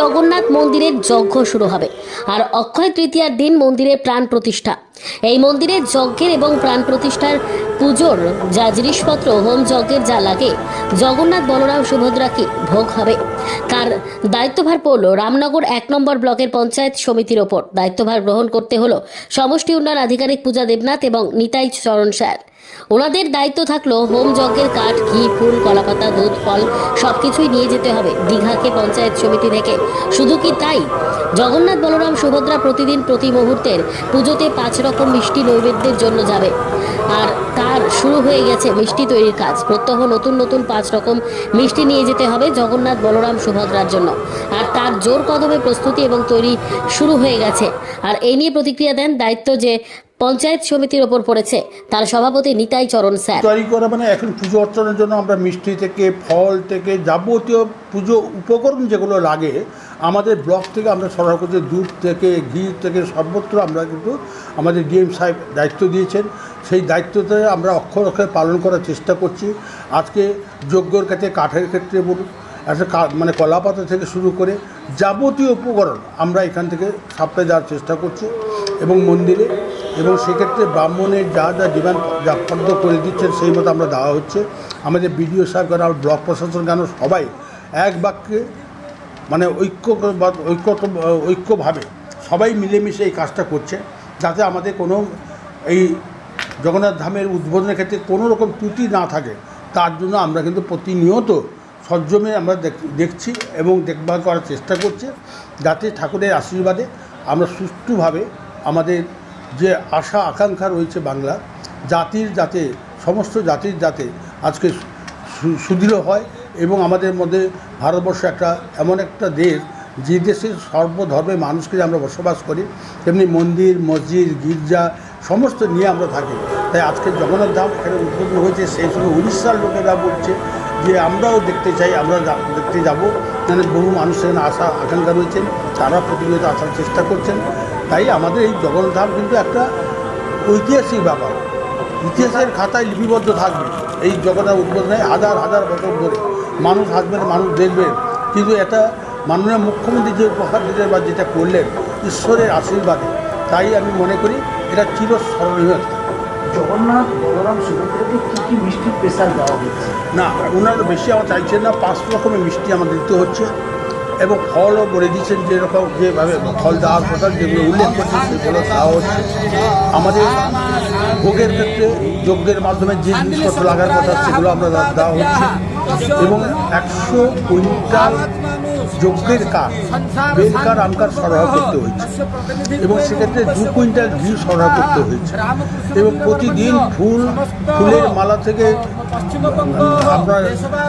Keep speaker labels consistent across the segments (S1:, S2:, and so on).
S1: জগন্নাথ মন্দিরের যজ্ঞ শুরু হবে। আর অক্ষয় তৃতীয়ার দিন মন্দিরের প্রাণ প্রতিষ্ঠা। এই মন্দিরের যজ্ঞের এবং প্রাণ প্রতিষ্ঠার পুজোর যা জিনিসপত্র, হোম যজ্ঞের যা লাগে, জগন্নাথ, বলরাম সুভদ্রাকে ভোগ হবে? তার দায়িত্বভার পড়ল রামনগর এক নম্বর ব্লকের পঞ্চায়েত সমিতির ওপর। দায়িত্বভার গ্রহণ করতে হলো সমষ্টি উন্নয়ন আধিকারিক পূজা দেবনাথ এবং নিতাই চরণ স্যার। ওনাদের দায়িত্ব থাকল হোম যজ্ঞের কাঠ, ঘি, ফুল, কলাপাতা, দুধ, ফল সবকিছুই নিয়ে যেতে হবে দীঘাকে পঞ্চায়েত সমিতি থেকে। শুধু কি তাই? জগন্নাথ বলরাম সুভদ্রা প্রতিদিন প্রতি মুহূর্তের পুজোতে পাঁচ রকম মিষ্টি নৈবেদ্যের জন্য যাবে। আর তার শুরু হয়ে গেছে মিষ্টি তৈরির কাজ। প্রত্যহ নতুন নতুন পাঁচ রকম মিষ্টি নিয়ে যেতে হবে জগন্নাথ বলরাম সুভদ্রার জন্য। আর তার জোর কদমে প্রস্তুতি এবং তৈরি শুরু হয়ে গেছে। আর এই নিয়ে প্রতিক্রিয়া দেন দায়িত্ব যে পঞ্চায়েত সমিতির ওপর পড়েছে। তার সভাপতি নিতাই চরণ স্যার।
S2: তৈরি করা মানে এখন পুজো অর্চনার জন্য আমরা মিষ্টি থেকে, ফল থেকে, যাবতীয় পুজো উপকরণ যেগুলো লাগে, আমাদের ব্লক থেকে আমরা সরবরাহ করছি দুধ থেকে, ঘি থেকে সর্বত্র আমরা কিন্তু আমাদের ডিএম সাহেব দায়িত্ব দিয়েছেন। সেই দায়িত্বতে আমরা অক্ষর অক্ষরে পালন করার চেষ্টা করছি। আজকে যজ্ঞর কাছে, কাঠের ক্ষেত্রে বলুন, একটা মানে কলাপাতা থেকে শুরু করে যাবতীয় উপকরণ আমরা এখান থেকে সাপ্লাই দেওয়ার চেষ্টা করছি এবং মন্দিরে এবং সেক্ষেত্রে ব্রাহ্মণের যা যা ডিমান্ড যা ফর্দ করে দিচ্ছেন সেই মতো আমরা দেওয়া হচ্ছে। আমাদের বিডিও সাহেব কেন আমার ব্লক প্রশাসন কেন, সবাই এক বাক্যে মানে ঐক্য ঐক্য ঐক্যভাবে সবাই মিলেমিশে এই কাজটা করছে, যাতে আমাদের কোনো এই জগন্নাথ ধামের উদ্বোধনের ক্ষেত্রে কোনো রকম ত্রুটি না থাকে। তার জন্য আমরা কিন্তু প্রতিনিয়ত সজ্জমে আমরা দেখ- দেখছি এবং দেখভাল করার চেষ্টা করছি, যাতে ঠাকুরের আশীর্বাদে আমরা সুষ্ঠুভাবে আমাদের যে আশা, আকাঙ্ক্ষা রয়েছে বাংলা জাতির যাতে, সমস্ত জাতির যাতে আজকে সুদৃঢ় হয় এবং আমাদের মধ্যে ভারতবর্ষ একটা এমন একটা দেশ যে দেশের সর্বধর্মের মানুষকে আমরা বসবাস করি, তেমনি মন্দির, মসজিদ, গির্জা, সমস্ত নিয়ে আমরা থাকি। তাই আজকে জগন্নাথ ধাম এখানে উদ্বোধন হয়েছে, সেই সময় উড়িষ্যার লোকেরা বলছে যে আমরাও দেখতে চাই, আমরা দেখতে যাব। মানে বহু মানুষ এখানে আসা আকাঙ্ক্ষা রয়েছেন, তারা প্রতিনিয়ত আসার চেষ্টা করছেন। তাই আমাদের এই জগন্নাথ কিন্তু একটা ঐতিহাসিক ব্যাপার। ইতিহাসের খাতায় লিপিবদ্ধ থাকবে। এই জগন্নাথ উদ্বোধনে হাজার হাজার বছর ধরে মানুষ আসবেন মানুষ দেখবেন। কিন্তু এটা মাননীয় মুখ্যমন্ত্রী যে উপহার দিলেন বা যেটা করলেন ঈশ্বরের আশীর্বাদে তাই আমি মনে করি এটা চিরস্মরণীয়।
S3: জগন্নাথ বলরাম সুভদ্রাকে কী কী মিষ্টির স্পেশাল দেওয়া হচ্ছে?
S2: না ওনারা বেশি আমার চাইছেন না পাঁচ রকমের মিষ্টি আমাদের দিতে হচ্ছে। এবং ফলও বলে দিচ্ছেন যেরকম যেভাবে ফল দেওয়ার কথা যেগুলো উল্লেখ করছেন সেগুলো দেওয়া হচ্ছে। আমাদের ভোগের ক্ষেত্রে যজ্ঞের মাধ্যমে যে জিনিসপত্র লাগার কথা, সেগুলো আমরা দেওয়া হচ্ছে। এবং একশো কুইন্টাল যজ্ঞের কাঠ বেল কাঠ আম কাঠ সরবরাহ করতে হয়েছে। এবং সেক্ষেত্রে দু কুইন্টাল ঘি সরবরাহ করতে হয়েছে। এবং প্রতিদিন ফুল, ফুলের মালা থেকে আপনার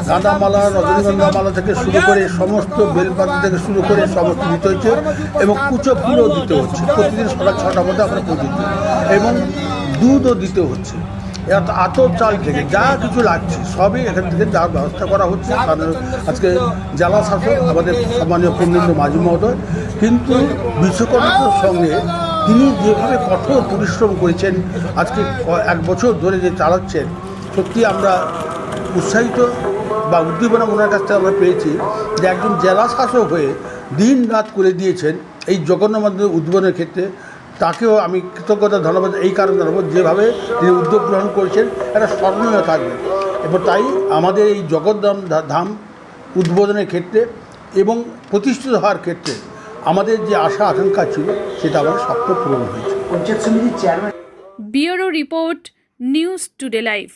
S2: গাঁদা মালা রজনীগন্ধা মালা থেকে শুরু করে সমস্ত বেলপাতা থেকে শুরু করে সমস্ত দিতে হচ্ছে এবং কুচো ফুলও দিতে হচ্ছে। প্রতিদিন সকাল ছটার মধ্যে আমরা পৌঁছে এবং দুধও দিতে হচ্ছে। আতর চাল থেকে যা কিছু লাগছে, সবই এখান থেকে যাওয়ার ব্যবস্থা করা হচ্ছে কারণ আজকে জেলা শাসক, আমাদের সম্মানীয় পূর্ণেন্দ্র মাঝি মহোদয়, কিন্তু বিশ্বকর্মার সঙ্গে তিনি যেভাবে কঠোর পরিশ্রম করেছেন, আজকে এক বছর ধরে যে চালাচ্ছেন, সত্যি আমরা উৎসাহিত বা উদ্দীপনা ওনার কাছ থেকে আমরা পেয়েছি যে একজন জেলা শাসক হয়ে দিন রাত করে দিয়েছেন এই জগন্নাথ উদ্বোধনের ক্ষেত্রে। তাকেও আমি কৃতজ্ঞতা ধন্যবাদ এই কারণে ধন্যবাদ। যেভাবে তিনি উদ্যোগ গ্রহণ করেছেন এটা স্মরণীয় থাকবে। এবং তাই আমাদের এই জগদ্ধাম ধাম উদ্বোধনের ক্ষেত্রে এবং প্রতিষ্ঠিত হওয়ার ক্ষেত্রে আমাদের যে আশা আকাঙ্ক্ষা ছিল সেটা আমাদের স্বপ্ন পূরণ হয়েছে।
S3: পঞ্চায়েত সমিতির chairman
S4: bureau report news today live